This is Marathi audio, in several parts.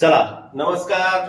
चला. नमस्कार.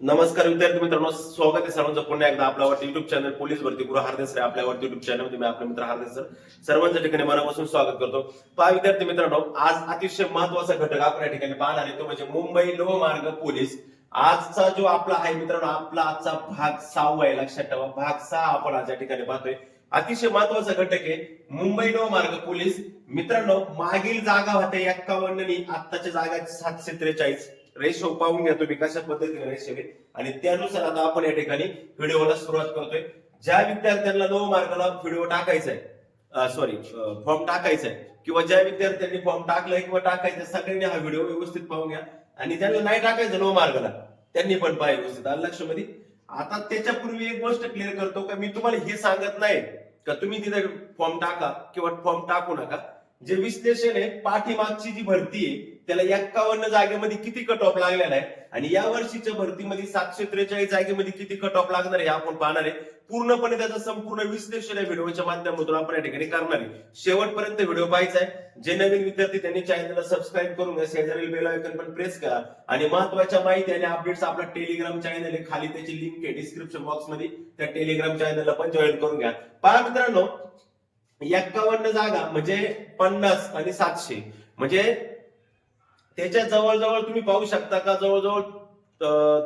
नमस्कार विद्यार्थी मित्रांनो स्वागत आहे सर्वांचं पुन्हा एकदा आपल्यावरती युट्यूब चॅनल पोलीस भरती गुरु हार्देस आपल्यावरती युट्यूब चॅनलमध्ये मी आपले मित्र हार्देस सर सर्वांच्या ठिकाणी मनापासून स्वागत करतो. पहा विद्यार्थी मित्रांनो आज अतिशय महत्त्वाचा घटक आपण या ठिकाणी पाहणार आहे तो म्हणजे मुंबई लोहमार्ग पोलीस. आजचा जो आपला आहे मित्रांनो आपला आजचा भाग सहावा आहे लक्षात ठेवा. भाग सहा आपण आज या ठिकाणी पाहतोय. अतिशय महत्त्वाचा घटक आहे मुंबई लोहमार्ग पोलीस. मित्रांनो मागील जागा होत्या एक्कावन्न आत्ताच्या जागा सातशे त्रेचाळीस. रेशो पाहून घेतो मी कशा पद्धतीने रेशो आहे आणि त्यानुसार आता आपण या ठिकाणी व्हिडिओला सुरुवात करतोय. ज्या विद्यार्थ्यांना लोहमार्गाला व्हिडिओ टाकायचा आहे सॉरी फॉर्म टाकायचा आहे किंवा ज्या विद्यार्थ्यांनी फॉर्म टाकलाय किंवा टाकायचा सगळ्यांनी हा व्हिडिओ व्यवस्थित पाहून घ्या. आणि ज्यांना नाही टाकायचं लोहमार्गाला त्यांनी पण पाहिजे व्यवस्थित. आलं लक्षामध्ये आता त्याच्यापूर्वी एक गोष्ट क्लिअर करतो का मी तुम्हाला हे सांगत नाही का तुम्ही तिथे फॉर्म टाका किंवा फॉर्म टाकू नका. जे विश्लेषण आहे पाठीमागची जी भरती आहे त्याला एक्कावन्न जागेमध्ये किती कट ऑफ लागलेला आहे? आणि या वर्षीच्या भरतीमध्ये सातशे त्रेचाळीस जागेमध्ये किती कट ऑफ लागणार आहे आपण पाहणार आहे. पूर्णपणे त्याचं संपूर्ण विश्लेषण या व्हिडिओच्या माध्यमातून आपण या ठिकाणी करणार आहे. शेवटपर्यंत व्हिडिओ पाहायचा आहे. जे नवीन विद्यार्थी त्यांनी चॅनलला सबस्क्राईब करून घ्या शेजारील बेल आयकन पण प्रेस करा. आणि महत्त्वाच्या माहिती आणि अपडेट्स आपला टेलिग्राम चॅनल आहे. खाली त्याची लिंक आहे डिस्क्रिप्शन बॉक्समध्ये. त्या टेलिग्राम चॅनलला पण जॉईन करून घ्या. पहा मित्रांनो एक्कावन्न जागा म्हणजे पन्नास आणि सातशे. म्हणजे त्याच्या जवळजवळ तुम्ही पाहू शकता का? जवळजवळ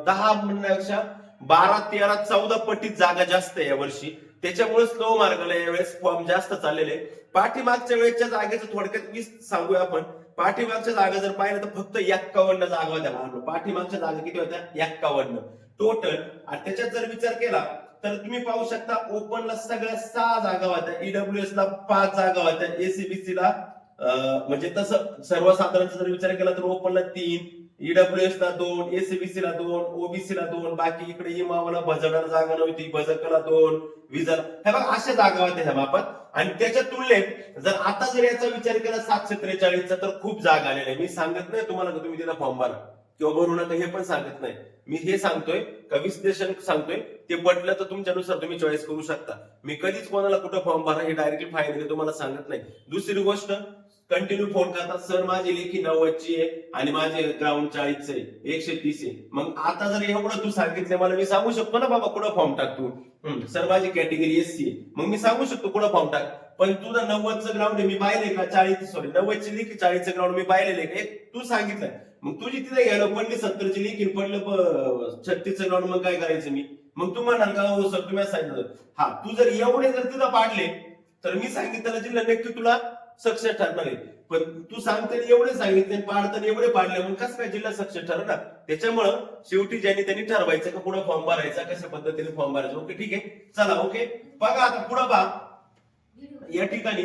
दहा म्हणण्यापेक्षा बारा तेरा चौदा पटीत जागा जास्त आहे यावर्षी त्याच्यामुळे स्लो मार्गाला यावेळेस फॉर्म जास्त चाललेले पाठीमागच्या वेळेच्या जागेचं थोडक्यात मी सांगूया आपण. पाठीमागच्या जागा जर पाहिलं तर फक्त एक्कावन्न जागा होत्या लहान पाठीमागच्या जागा किती होत्या? एक्कावन्न. टोटल आणि त्याच्यात जर विचार केला तर तुम्ही पाहू शकता ओपनला सगळ्या सहा जागा होत्या. ईडब्ल्यूएस ला पाच जागा होत्या. एसीबीसी ला म्हणजे तसं सर्वसाधारण जर विचार केला तर ओपनला तीन ईडब्ल्यूएस ला दोन एसीबीसी ला दोन ओबीसी ला दोन बाकी इकडे इमावाला भजडाला जागा नव्हती भजकला दोन विजर हे बघा अशा जागा होत्या ह्या बाबत. आणि त्याच्या तुलनेत जर आता जर याचा विचार केला सातशे त्रेचाळीसचा तर खूप जागा आलेल्या आहे मी सांगत नाही तुम्हाला का तुम्ही तिला फॉर्म भरा. किंवा भरू नका हे पण सांगत नाही. मी हे सांगतोय का विश्लेषण सांगतोय ते पटलं तर तुमच्यानुसार तुम्ही चॉईस करू शकता. मी कधीच कोणाला कुठं फॉर्म भरा हे डायरेक्टली फायनली तुम्हाला सांगत नाही. दुसरी गोष्ट कंटिन्यू फोन करतात. सर माझी लेखी नव्वदची आहे आणि माझे ग्राउंड चाळीस आहे. एकशे तीस आहे. मग आता जर एवढं तू सांगितलं मला मी सांगू शकतो ना बाबा कुठं फॉर्म टाक तू? हम्म, सर माझी कॅटेगरी एससी आहे. मग मी सांगू शकतो कुठं फॉर्म टाक? पण तुझं नव्वदचं ग्राउंड आहे मी पाहिले का? चाळीस सॉरी नव्वदची लेखी चाळीसचं ग्राउंड मी पाहिलेलं आहे का? तू सांगितलं. मग तुझी तिथे गेलो पडली सत्तरची लेखी पडलं छत्तीसचं ग्राउंड मग काय करायचं मी? मग तू म्हणाल का हो सर तुम्ही सांगितलं. हा तू जर एवढे जर तिथं पाडले तर मी सांगितलं जिल्हा नक्की तुला सक्सेस ठरणार आहे. पण तू सांगते एवढे सांगितले पाडताना एवढे पाडले म्हणून कसं काय जिल्हा सक्सेस ठरणार? त्याच्यामुळं शेवटी ज्यांनी त्यांनी ठरवायचं का पुढे फॉर्म भरायचा कशा पद्धतीने फॉर्म भरायचा? ओके ठीक आहे. चला ओके. बघा आता पुढे बा या ठिकाणी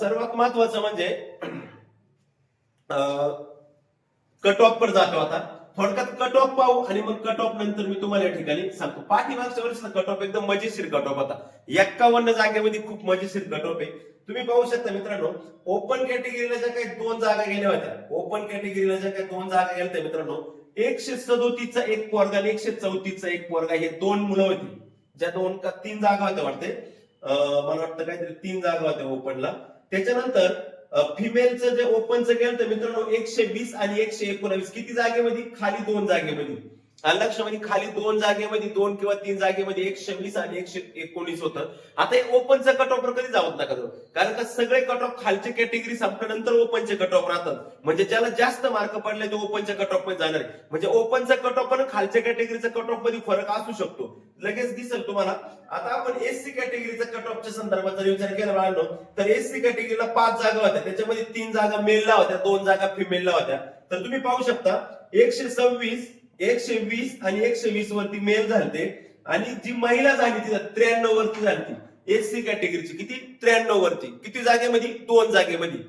सर्वात महत्वाचं म्हणजे कट ऑफ वर जातो आता. थोडक्यात कट ऑफ पाहू आणि मग कट ऑफ नंतर मी तुम्हाला या ठिकाणी सांगतो. पाठीमागच्या वर्षीचा कट ऑफ एकदम मजेशीर कट ऑफ होता एक्कावन्न जागेमध्ये खूप मजेशीर कट ऑफ आहे. तुम्ही पाहू शकता मित्रांनो ओपन कॅटेगरीला ज्या काही दोन जागा गेल्या होत्या ओपन कॅटेगरीला ज्या काही दोन जागा गेल्या होत्या मित्रांनो एकशे सदोतीसचा एक पोरगा आणि एकशे चौतीसचा एक पोरगा हे दोन मुलं होती. ज्या दोन का तीन जागा होत्या वाटते मला वाटतं काहीतरी तीन जागा होत्या ओपनला त्याच्यानंतर फिमेलचं जे ओपनचं गेलं तर मित्रांनो एकशे वीस आणि एकशे एकोणावीस. किती जागेमध्ये? खाली दोन जागेमध्ये. लक्षामध्ये म्हणजे खाली दोन जागेमध्ये दोन किंवा तीन जागेमध्ये एकशे वीस आणि एकशे एकोणीस होतं. आता हे ओपनचं कट ऑफ कधी जावत नका तो. कारण का सगळे कट ऑफ खालचे कॅटेगरी संपल्यानंतर ओपनचे कट ऑफ राहतात. म्हणजे ज्याला जास्त मार्क पडले ते ओपनच्या कट ऑफमध्ये जाणार आहे म्हणजे ओपनचा कट ऑफ आणि खालच्या कॅटेगरीचा कट ऑफमध्ये फरक असू शकतो. लगेच दिसेल तुम्हाला. आता आपण एससी कॅटेगरीचा कट ऑफच्या संदर्भात जर विचार केला बाळांनो तर एससी कॅटेगरीला पाच जागा होत्या. त्याच्यामध्ये तीन जागा मेलला होत्या दोन जागा फिमेलला होत्या. तर तुम्ही पाहू शकता एकशे सव्वीस एकशे वीस आणि एकशे वीस वरती मेल झालते. आणि जी महिला झाली ती त्र्याण्णव वरती झाली एससी कॅटेगरीची किती? त्र्याण्णव वरती. किती जागेमध्ये? दोन जागेमध्ये.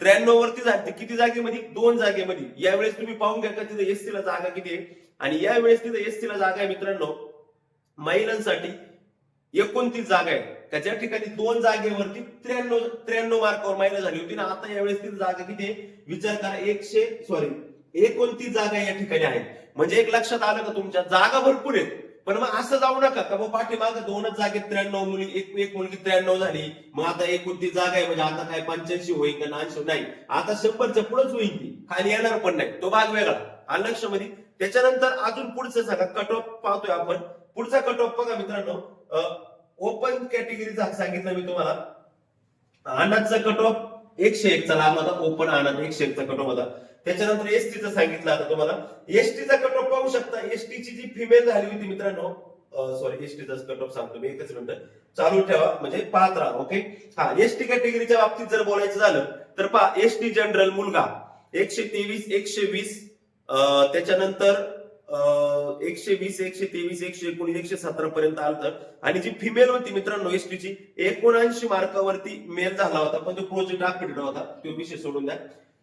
त्र्याण्णव वरती झाली किती जागेमध्ये? दोन जागेमध्ये. यावेळेस तुम्ही पाहून घ्या का तिथे एससी ला जागा किती आहे? आणि यावेळेस तिथे एससी ला जागा आहे मित्रांनो महिलांसाठी एकोणतीस जागा आहे का ज्या ठिकाणी दोन जागेवरती त्र्याण्णव त्र्याण्णव मार्कावर महिला झाली होती ना आता यावेळेस तिथे जागा किती आहे? विचार करा एकशे सॉरी एकोणतीस जागा या ठिकाणी आहेत? म्हणजे एक लक्षात आलं का तुमच्या? जागा भरपूर आहेत. पण मग असं जाऊ नका. का मग पाठीमाग दोनच जागेत त्र्याण्णव मुली एक एक मुलगी त्र्याण्णव झाली. मग आता एकोणतीस जागा आहे. म्हणजे आता काय पंच्याऐंशी होईल का नानशे नाही. आता शंभरच्या पुढेच होईल ती. खाली येणार पण नाही. तो भाग वेगळा. आलं लक्षामध्ये. त्याच्यानंतर अजून पुढचं सांगा. कट ऑफ पाहतोय आपण. पुढचा कट ऑफ बघा मित्रांनो. ओपन कॅटेगरीचा सांगितलं मी तुम्हाला. आनंदचा कट ऑफ एकशे एकचा लागला होता ओपन आनंद एकशे एकचा कट ऑफ होता. त्याच्यानंतर एसटीचं सांगितलं आता तुम्हाला. एसटीचा कट ऑफ पाहू शकता. एसटीची जी फिमेल झाली होती मित्रांनो सॉरी एसटीचा कट ऑफ सांगतो मी एकच मिनिट. चालू ठेवा म्हणजे पाहत राहा ओके हा एसटी कॅटेगरीच्या बाबतीत जर बोलायचं झालं तर पहा एसटी जनरल मुलगा एकशे तेवीस एकशे वीस त्याच्यानंतर एकशे वीस एकशे तेवीस एकशे एकोणीस एकशे सतरा पर्यंत आलं आणि जी फिमेल होती मित्रांनो एसटीची एकोणऐंशी मार्कावरती मेल झाला होता. पण तो प्रोजेक्ट अपडेट होता तो विषय सोडून द्या.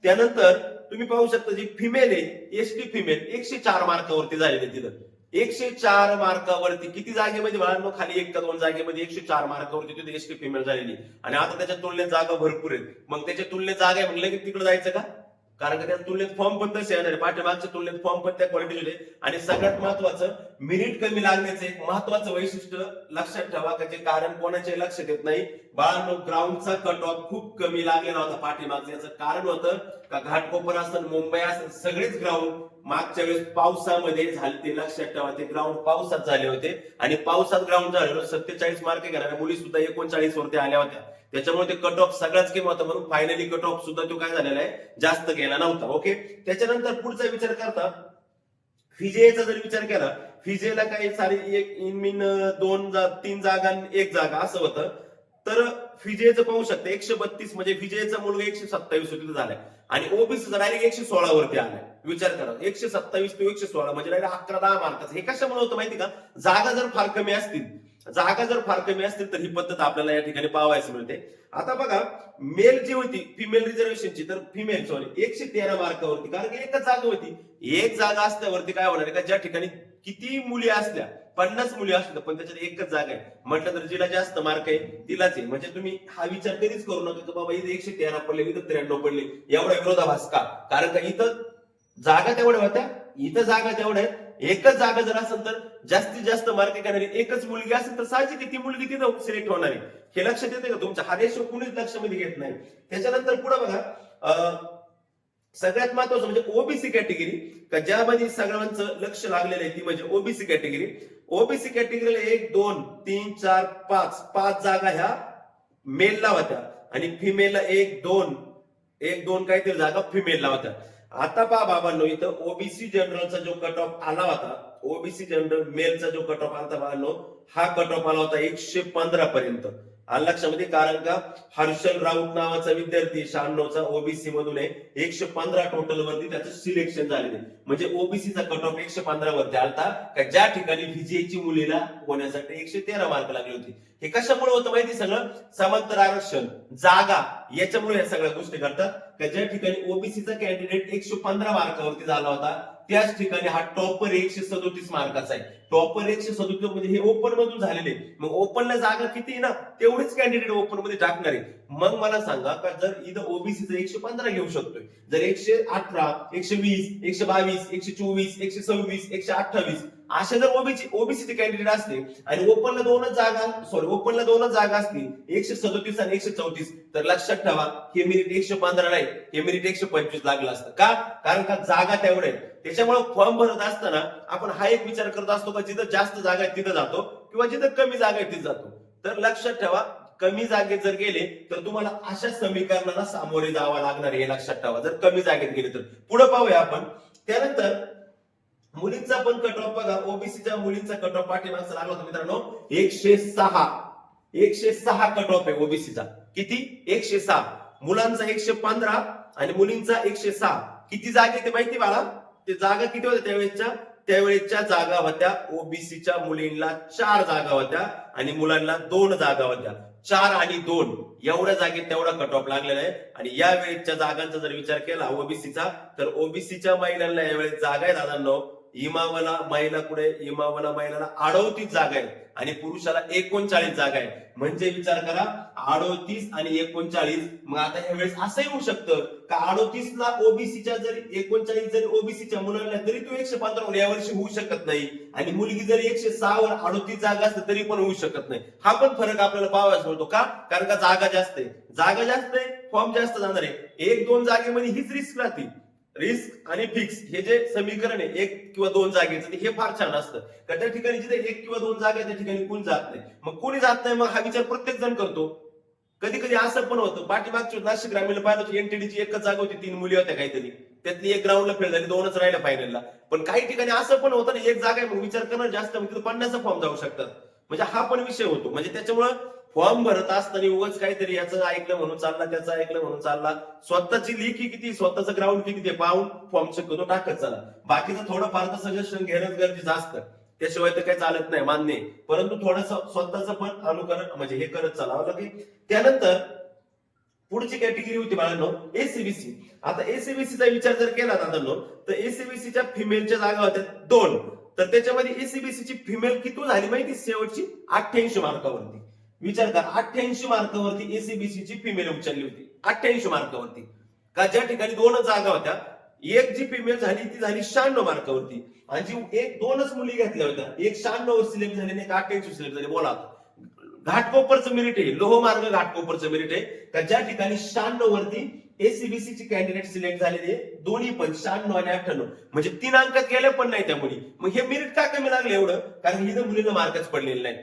त्यानंतर तुम्ही पाहू शकता जी फिमेल आहे एसटी फिमेल एकशे चार मार्कावरती झालेली तिथं. एकशे चार मार्कावरती किती जागेमध्ये? बाळांनो खाली एक का दोन जागेमध्ये एकशे चार मार्कावरती तिथे एसटी फिमेल झालेली आणि आता त्याच्या तुलनेत जागा भरपूर आहेत. मग त्याच्या तुलनेत जागा आहे म्हणलं की तिकडे जायचं का? कारण का त्या तुलनेत फॉर्म पण तसे येणार आहे. पाठीमागच्या तुलनेत फॉर्म पण त्या क्वालिटीचे आणि सगळ्यात महत्वाचं मिनिट कमी लागण्याचं एक महत्वाचं वैशिष्ट्य लक्षात ठेवा त्याचे कारण कोणाचे लक्षात देत नाही बाळांनो ग्राउंडचा कट ऑफ खूप कमी लागलेला होता पाठीमागचं. याचं कारण होतं का घाटकोपर असेल मुंबई असेल सगळेच ग्राउंड मागच्या वेळेस पावसामध्ये झाले ते लक्षात ठेवा. ते ग्राउंड पावसात झाले होते आणि पावसात ग्राउंड झाले सत्तेचाळीस मार्क घेणाऱ्या मुली सुद्धा एकोणचाळीस वरती आल्या होत्या. त्याच्यामुळे ते कट ऑफ सगळ्याच केम होता म्हणून फायनली कट ऑफ सुद्धा तो काय झालेला आहे? जास्त गेला नव्हता ओके त्याच्यानंतर पुढचा विचार करता फिजेचा जर विचार केला फिजेला काही सारी एक इन मीन दोन तीन जागा आणि एक जागा असं होतं. तर फिजेचं पाहू शकता एकशे बत्तीस म्हणजे फिजेचा मुलगा एकशे सत्तावीस होती झालाय. आणि ओबीसीचा डायरेक्ट एकशे सोळा वरती आलाय. विचार करा एकशे सत्तावीस ते एकशे सोळा म्हणजे डायरेक्ट अकरा दहा मार्काचं. हे कशामुळे होतं माहिती का? जागा जर फार कमी असतील जागा जर फार कमी असतील तर ही पद्धत आपल्याला या ठिकाणी पाहायला मिळते. आता बघा मेल जी होती फिमेल रिझर्वेशनची तर फिमेल सॉरी एकशे तेरा मार्कावरती. कारण की एकच जागा होती. एक जागा असल्यावरती काय होणार आहे का? ज्या ठिकाणी किती मुली असल्या पन्नास मुली असल्या पण त्याच्यात एकच जागा आहे. म्हटलं तर जिला जास्त मार्क आहे तिलाच आहे. म्हणजे तुम्ही हा विचार कधीच करू नका की बाबा इथे एकशे तेरा पडले इथं त्र्याण्णव पडले. एवढा विरोधाभास का? कारण का इथं जागा तेवढ्या होत्या. इथं जागा तेवढ्या आहेत. एकच जागा जर असेल तर जास्तीत जास्त मार्क करणारी एकच मुलगी असेल तर साहजिक ती मुलगी तिथं सिलेक्ट होणार आहे. हे लक्षात येते का तुमच्या? हा रेशो कुणीच लक्षामध्ये घेत नाही. त्याच्यानंतर पुढे बघा अं, सगळ्यात महत्वाचं म्हणजे ओबीसी कॅटेगरी का ज्यामध्ये सगळ्यांचं लक्ष लागलेलं आहे ती म्हणजे ओबीसी कॅटेगरी ओबीसी कॅटेगरीला एक दोन तीन चार पाच. पाच जागा ह्या मेलला होत्या. आणि फिमेलला एक दोन. एक दोन काहीतरी जागा फिमेलला होत्या. आता पहा बाबांनो इथं ओबीसी जनरलचा जो कट ऑफ आला होता ओबीसी जनरल मेलचा जो कट ऑफ आला होता बाबांनो हा कट ऑफ आला होता एकशे पंधरा पर्यंत. आलं लक्षामध्ये कारण का? हर्षल राऊत नावाचा विद्यार्थी शहाण्णवचा ओबीसी मधून आहे. एकशे पंधरा टोटल वरती त्याचं सिलेक्शन झालेलं म्हणजे ओबीसीचा कट ऑफ एकशे पंधरा वरती आलता. का ज्या ठिकाणी व्हीजीएची मुलीला होण्यासाठी एकशे तेरा मार्क लागले होते. हे कशामुळे होतं माहिती सगळं? समांतर आरक्षण जागा याच्यामुळे या सगळ्या गोष्टी घडतात. का ज्या ठिकाणी ओबीसीचा कॅन्डिडेट एकशे पंधरा मार्कावरती झाला होता त्याच ठिकाणी हा टॉपर एकशे सदोतीस मार्काचा आहे. टॉपर एकशे सदोतीस म्हणजे हे ओपन मधून झालेले. मग ओपनला जागा किती आहे ना तेवढेच कॅन्डिडेट ओपनमध्ये टाकणार आहे. मग मला सांगा का जर इथं ओबीसीचं एकशे पंधरा घेऊ शकतोय जर एकशे अठरा एकशे वीस एकशे बावीस एकशे चोवीस एकशे सव्वीस एकशे अठ्ठावीस अशा जर ओबीसी ओबीसीचे कॅन्डिडेट असते आणि ओपनला दोनच जागा सॉरी ओपनला दोनच जागा असतील एकशे सदोतीस आणि एकशे चौतीस तर लक्षात ठेवा हे मिनिट एकशे पंधरा नाही हे मिनिट एकशे पंचवीस लागलं असतं. का? कारण का जागा तेवढ्या आहेत. त्याच्यामुळे फॉर्म भरत असताना आपण हा एक विचार करत असतो किंवा जिथं जास्त जागा आहे तिथं जातो किंवा जिथं कमी जागा आहे तिथं जातो. तर लक्षात ठेवा कमी जागेत जर गेले तर तुम्हाला अशा समीकरणाला सामोरे जावं लागणार हे लक्षात ठेवा. जर कमी जागेत गेले तर. पुढे पाहूया आपण. त्यानंतर मुलींचा पण कट ऑफ बघा. ओबीसीच्या मुलींचा कट ऑफ पाठीमागचा लागला होता मित्रांनो. एकशे सहा. एकशे सहा कट ऑफ आहे ओबीसीचा किती? एकशे सहा. मुलांचा एकशे पंधरा आणि मुलींचा एकशे सहा. किती जागे ते माहिती मला ते जागा किती होत्या त्यावेळेसच्या? त्यावेळेसच्या जागा होत्या ओबीसीच्या मुलींना चार जागा होत्या आणि मुलांना दोन जागा होत्या. चार आणि दोन एवढ्या जागेत तेवढा कट ऑफ लागलेला आहे. आणि या वेळेच्या जागांचा जर विचार केला ओबीसीचा तर ओबीसीच्या महिलांना यावेळेस जागा आहे दादांनो. इमावला महिला कुठे? इमावला महिलाला अडोतीस जागा आहे आणि पुरुषाला एकोणचाळीस जागा आहे म्हणजे विचार करा अडोतीस आणि एकोणचाळीस मग आता यावेळेस वेळेस असंही होऊ शकतं का अडोतीस ला ओबीसीच्या जरी एकोणचाळीस जरी ओबीसीच्या मुलांना तरी तो एकशे पंधरावर यावर्षी होऊ शकत नाही. आणि मुलगी जरी एकशे सहा वर अडोतीस जागा असते तरी पण होऊ शकत नाही. हा पण फरक आपल्याला पाहावाच मिळतो का? कारण का जागा जास्त आहे. जागा जास्त आहे फॉर्म जास्त जाणार आहे. एक दोन जागेमध्ये हीच रिस्क राहते रिस्क आणि फिक्स हे जे समीकरण आहे एक किंवा दोन जागेचं ते हे फार छान असतं. का त्या ठिकाणी जिथे एक किंवा दोन जागा त्या ठिकाणी कोण जात नाही? मग कोणी जात नाही मग हा विचार प्रत्येक जण करतो. कधी कधी असं पण होतं पाठीमागच्या नाशिक ग्रामीण पाहिलं एनटीडीची एकच जागा होती तीन मुली होत्या काहीतरी. त्यातली एक ग्राउंडला फेल झाली दोनच राहिल्या फायनलला पण काही ठिकाणी असं पण होतं ना एक जागा आहे मग विचार करणं जास्त मग तिथं पन्नास फॉर्म जाऊ शकतात. म्हणजे हा पण विषय होतो. म्हणजे त्याच्यामुळं फॉर्म भरत असताना उगाच काहीतरी याचं ऐकलं म्हणून चालला त्याचं ऐकलं म्हणून चालला. स्वतःची लेखी किती स्वतःचं ग्राउंड किती ते पाहून फॉर्म शक्यतो टाकत चाला. बाकीचं थोडं फार तर सजेशन घेणं गरजेचं असतं. त्याशिवाय तर काही चालत नाही मान्य परंतु थोडस स्वतःचं पण अनुकरण म्हणजे हे करत चालावं हो, लागेल त्यानंतर पुढची कॅटेगरी होती बाळांनो एसीबीसी आता एसीबीसीचा विचार जर केला दादांनो तर एसीबीसीच्या फिमेलच्या जागा होत्या दोन. तर त्याच्यामध्ये एसीबीसी ची फिमेल किती झाली माहिती? शेवटची अठ्ठ्याऐंशी मार्कावरती विचार करा अठ्ठ्याऐंशी मार्कावरती एसीबीसी ची फिमेल उचलली होती. अठ्ठ्याऐंशी मार्कावरती. का ज्या ठिकाणी दोनच जागा होत्या एक जी फिमेल झाली ती झाली शहाण्णव मार्कावरती. आणि जी एक दोनच मुली घेतल्या होत्या एक शहाण्णव सिलेक्ट झाली आणि एक अठ्ठ्याऐंशी सिलेक्ट झाली. बोला घाटकोपरचं मेरिट आहे लोहमार्ग घाटकोपरचं मेरिट आहे. का ज्या ठिकाणी शहाण्णव वरती एसीबीसी ची कॅन्डिडेट सिलेक्ट झालेले दोन्ही पण शहाण्णव आणि अठ्ठ्याण्णव. म्हणजे तीन अंक गेले पण नाही त्या मुली. मग हे मेरिट का कमी लागले एवढं? कारण हिनं मुलीनं मार्कच पडलेले नाही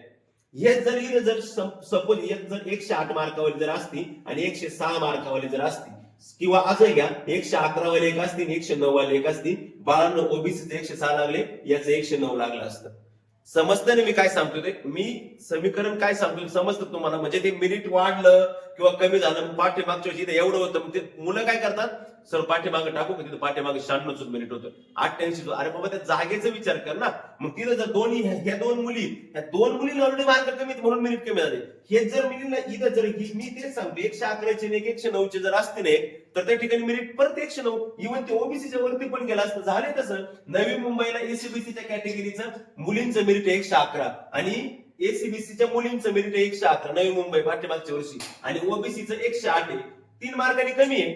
हे जर जर सपोज एक जर एकशे आठ मार्कावाली जर असती आणि एकशे सहा मार्कावाली जर असती किंवा असं घ्या एकशे अकरा वाले एक असतील एकशे नऊ वाले एक असतील बाळांनो ओबीसीचे एकशे सहा लागले याचं एकशे नऊ लागलं असतं. समजतं ना मी काय सांगतो ते? मी समीकरण काय सांगतो समजतं तुम्हाला? म्हणजे ते मिरिट वाढलं किंवा कमी झालं पाठीमागच्या वर्षी एवढं होतं मग ते मुलं काय करतात? सर पाठीमागे टाकू का तिथं पाठीमागे शहाण्णवच मिनिट होतं. अठ्ठ्याऐंशी अरे बाबा त्या जागेचा विचार कर ना. मग तिथं जर दोन्ही ह्या दोन मुली ह्या दोन मुलीला ऑलरेडी मार्क कमी म्हणून मिनिट कमी झाले. हे जर मुलीला इथं जर ही- मी तेच सांगतो एकशे अकराचे आणि एक एकशे नऊचे जर असते ना एक, तर त्या ठिकाणी मिनिट परत एकशे नऊ. इव्हन ते ओबीसीच्या वरती पण गेला असतं झाले तसं. नवी मुंबईला एसीबीसीच्या कॅटेगरीचं मुलींचं मिनिट एकशे अकरा. आणि एसीबीसीच्या मुलींचं मेरिट एकशे अकरा नवी मुंबई पाठीमागच्या वर्षी. आणि ओबीसीचं एकशे आठ आहे. तीन मार्कांनी कमी आहे.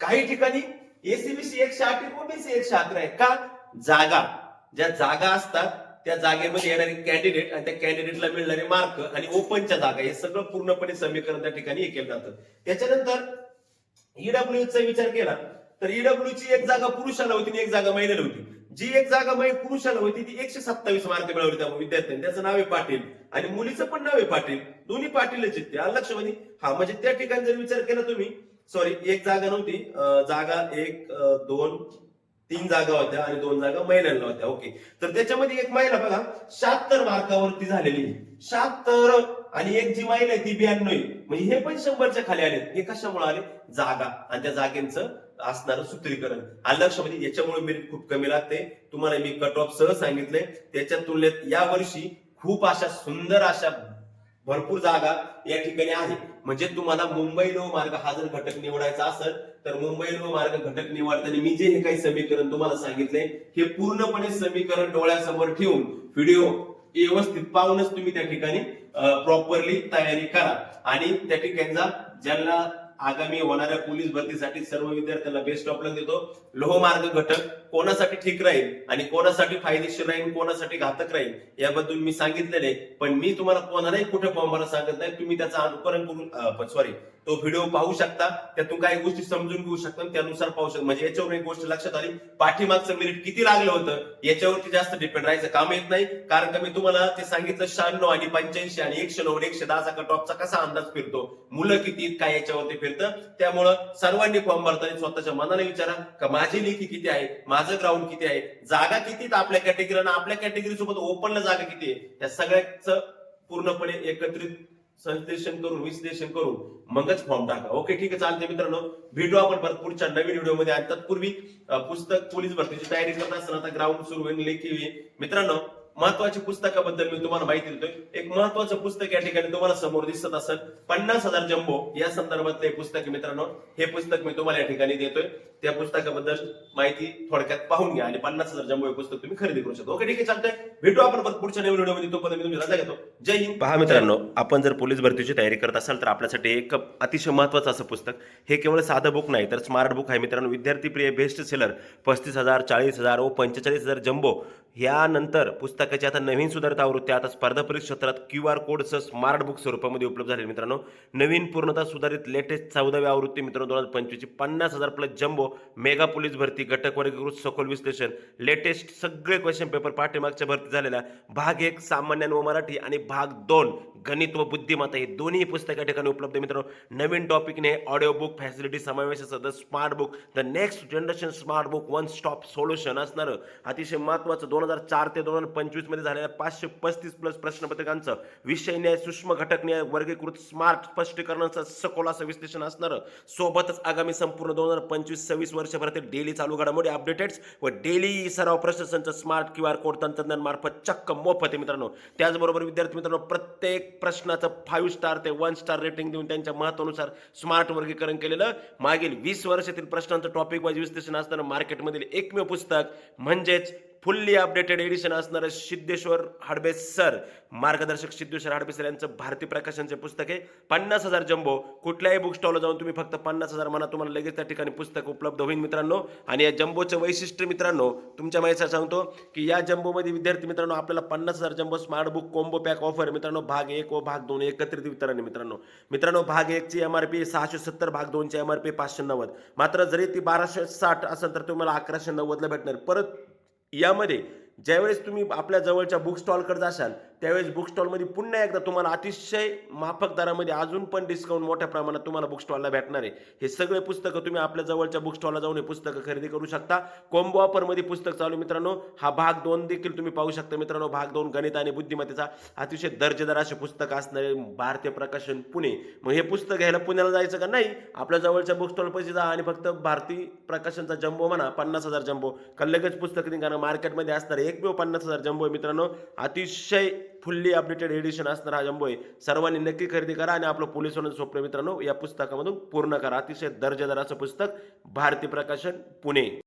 काही ठिकाणी एसीबीसी एकशे आठ आहे ओबीसी एकशे अकरा आहे. का? जागा. ज्या जागा असतात त्या जागेमध्ये येणारे कॅन्डिडेट आणि त्या कॅन्डिडेटला मिळणारे मार्क आणि ओपनच्या जागा हे सगळं पूर्णपणे समीकरण त्या ठिकाणी हे केलं जातं. त्याच्यानंतर ईडब्ल्यूचा विचार केला तर ईडब्ल्यूची एक जागा पुरुषाला होती आणि एक जागा महिलेला होती. जी एक जागा म्हणजे पुरुषाला होती ती एकशे सत्तावीस मार्क मिळवली त्या विद्यार्थ्यांनी. त्याचं नाव आहे पाटील. आणि मुलीचं पण नाव आहे पाटील. दोन्ही पाटीलच आहेत ते. आलं म्हणजे, हा म्हणजे त्या ठिकाणी जर विचार केला तुम्ही सॉरी एक जागा नव्हती. जागा एक दोन तीन जागा होत्या आणि दोन जागा महिलांना होत्या. ओके. तर त्याच्यामध्ये एक महिला बघा शहात्तर मार्कावरती झालेली. शहात्तर आणि एक जी महिला आहे ती ब्याण्णव म्हणजे हे पण शंभरच्या खाली आले हे कशामुळे आले? जागा. आणि त्या जागेचं असणारं सूत्रीकरण. आलं लक्षामध्ये याच्यामुळे मेरिट खूप कमी लागते. तुम्हाला मी कट ऑफ सह सांगितले त्याच्या तुलनेत या वर्षी खूप अशा सुंदर अशा भरपूर जागा या ठिकाणी आहे म्हणजे तुम्हाला मुंबई लो मार्ग हा जर घटक निवडायचा असेल तर मुंबई लो मार्ग घटक निवडताना मी जे हे काही समीकरण तुम्हाला सांगितले हे पूर्णपणे समीकरण डोळ्यासमोर ठेवून व्हिडिओ व्यवस्थित पाहूनच तुम्ही त्या ठिकाणी प्रॉपरली तयारी करा. आणि त्या ठिकाणी जा ज्यांना आगामी होणाऱ्या पोलीस भरतीसाठी सर्व विद्यार्थ्यांना बेस्ट ऑफ देतो. लोहमार्ग घटक. कोणासाठी ठीक राहील आणि कोणासाठी फायदेशीर राहील कोणासाठी घातक राहील याबद्दल मी सांगितलेले आहे. पण मी तुम्हाला कोणालाही कुठे फॉर्म भरायला सांगत नाही. तुम्ही त्याचा अनुकरण करून सॉरी तो व्हिडिओ पाहू शकता. त्यातून काही गोष्टी समजून घेऊ शकता. त्यानुसार पाहू शकता. म्हणजे याच्यावर एक गोष्ट लक्षात आली. पाठीमागचं मिनिट किती लागलं होतं? याच्यावरती जास्त डिपेंड राहायचं काम येत नाही. कारण का मी तुम्हाला ते सांगितलं शहाण्णव आणि पंच्याऐंशी आणि एकशे नऊ एकशे दहाचा कट ऑफचा कसा अंदाज फिरतो? मुलं किती आहेत, काय याच्यावरती फिरतं? त्यामुळं सर्वांनी फॉर्म भरताना स्वतःच्या मनाने विचारा. का माझी लेखी किती आहे? माझं ग्राउंड किती आहे? जागा किती आपल्या कॅटेगरीला आपल्या कॅटेगरी सोबत ओपनला जागा किती आहे? या सगळ्याचं पूर्णपणे एकत्रित संश्लेषण करून विश्लेषण करून मगच फॉर्म टाका. ओके ठीक आहे चालते मित्रांनो. भेटू आपण परत पुढच्या नवीन व्हिडिओमध्ये आणि तत्पूर्वी पुस्तक पोलीस भरतीची तयारी करत असताना आता ग्राउंड सुरू होईल लेखी मित्रांनो महत्वाची पुस्तकाबद्दल मी तुम्हाला माहिती देतोय. एक महत्वाचं पुस्तक या ठिकाणी तुम्हाला समोर दिसत असेल. पन्नास हजार जम्बो. या संदर्भातलं हे पुस्तक मित्रांनो. हे पुस्तक मी तुम्हाला या ठिकाणी देतोय. त्या पुस्तकाबद्दल माहिती थोडक्यात पाहून घ्या आणि पन्नास हजार जम्बो हे पुस्तक तुम्ही खरेदी करू शकता. ओके ठीक आहे चालतंय. भेटू आपण परत पुढच्या नवीन व्हिडिओमध्ये. तोपर्यंत मी तुम्ही रजा घेतो. जय हिंद. पहा मित्रांनो आपण जर पोलीस भरतीची तयारी करत असाल तर आपल्यासाठी एक अतिशय महत्वाचं असं पुस्तक. हे केवळ साधं बुक नाही तर स्मार्ट बुक आहे मित्रांनो. विद्यार्थी प्रिय बेस्ट सेलर पस्तीस हजार चाळीस हजार व पंचेचाळीस हजार जम्बो. यानंतर पुस्तक पुस्तकाची आता नवीन सुधारित आवृत्ती आता स्पर्धा परीक्षा क्षेत्रात क्यू आर कोडसह स्मार्ट बुक स्वरूपामध्ये उपलब्ध झाले मित्रांनो. नवीन पूर्णतः सुधारित लेटेस्ट चौदावी आवृत्ती मित्रांनो दोन हजार पंचवीसची. पन्नास हजार प्लस जम्बो मेगा पोलीस भरती घटक वर्गीकृत सखोल विश्लेषण लेटेस्ट सगळे क्वेश्चन पेपर पाठीमागच्या भरती झालेल्या भाग एक सामान्य व मराठी आणि भाग दोन गणित व बुद्धिमत्ता हे दोन्ही पुस्तक या ठिकाणी उपलब्ध आहे मित्रांनो. नवीन टॉपिकने ऑडिओ बुक फॅसिलिटी समावेश असं the smart book the next generation smart book one stop solution असणारं अतिशय महत्त्वाचं दोन हजार चार ते दोन हजार पंचवीस पंचवीसमध्ये झालेल्या पाचशे पस्तीस प्लस प्रश्नपत्रकांचं विषय न्याय सूक्ष्म घटक न्याय वर्गीकृत स्मार्ट स्पष्टीकरणाचं सखोल असं विश्लेषण असणारं सोबतच आगामी संपूर्ण दोन हजार पंचवीस सव्वीस वर्षभरातील डेली चालू घडामोडी अपडेटेड्स व डेली सराव प्रशासनचं स्मार्ट क्यू आर कोड तंत्रज्ञान मार्फत चक्क मोफत आहे मित्रांनो. त्याचबरोबर विद्यार्थी मित्रांनो प्रत्येक प्रश्नाचं फाईव्ह स्टार ते वन स्टार रेटिंग देऊन त्यांच्या महत्वानुसार स्मार्ट वर्गीकरण केलेलं मागील वीस वर्षातील प्रश्नांचं टॉपिक वाईज विश्लेषण असताना मार्केटमधील एकमेव पुस्तक म्हणजेच फुल्ली अपडेटेड एडिशन असणारं सिद्धेश्वर हडबे सर. मार्गदर्शक सिद्धेश्वर हडबे सर यांचं भारतीय प्रकाशनचे पुस्तक आहे. पन्नास हजार जम्बो. कुठल्याही बुक स्टॉलला जाऊन तुम्ही फक्त पन्नास हजार म्हणा तुम्हाला लगेच त्या ठिकाणी पुस्तक उपलब्ध होईल मित्रांनो. आणि या जम्बोचं वैशिष्ट्य मित्रांनो तुमच्या माहिती सांगतो की या जम्बोमध्ये विद्यार्थी मित्रांनो आपल्याला पन्नास हजार jumbo smart book combo pack offer मित्रांनो. भाग एक व भाग दोन एकत्रित वितरण आहे मित्रांनो. मित्रांनो भाग एकची एम आर पी सहाशे सत्तर भाग दोनची एम आर पी पाचशे नव्वद. मात्र जरी ती बाराशे साठ असेल तर तुम्हाला अकराशे नव्वदला भेटणार. परत यामध्ये ज्यावेळेस तुम्ही आपल्या जवळच्या बुक स्टॉलकडे जाशाल त्यावेळेस बुक स्टॉलमध्ये पुन्हा एकदा तुम्हाला अतिशय माफक दरामध्ये अजून पण डिस्काउंट मोठ्या प्रमाणात तुम्हाला बुक स्टॉलला भेटणार आहे. हे सगळे पुस्तकं तुम्ही आपल्या जवळच्या बुक स्टॉलला जाऊन हे पुस्तकं खरेदी करू शकता. कॉम्बो ऑफरमध्ये पुस्तक चालू मित्रांनो. हा भाग दोन देखील तुम्ही पाहू शकता मित्रांनो. भाग दोन गणित आणि बुद्धिमत्तेचा अतिशय दर्जेदार असे पुस्तक असणारे भारतीय प्रकाशन पुणे. मग हे पुस्तक घ्यायला पुण्याला जायचं का? नाही. आपल्या जवळच्या बुक स्टॉल पैसे जा आणि फक्त भारतीय प्रकाशनचा जम्बो म्हणा पन्नास हजार जम्बो. का लगेच पुस्तक निघाणं मार्केटमध्ये असणार एकमेव पन्नास हजार जम्बो आहे मित्रांनो. अतिशय फुल्ली अपडेटेड एडिशन असणार हा जम्बो आहे. सर्वांनी नक्की खरेदी करा आणि आपलं पोलीस होण्याचं स्वप्न मित्रांनो या पुस्तकामधून पूर्ण करा. अतिशय दर्जेदार असं पुस्तक. भारतीय प्रकाशन पुणे.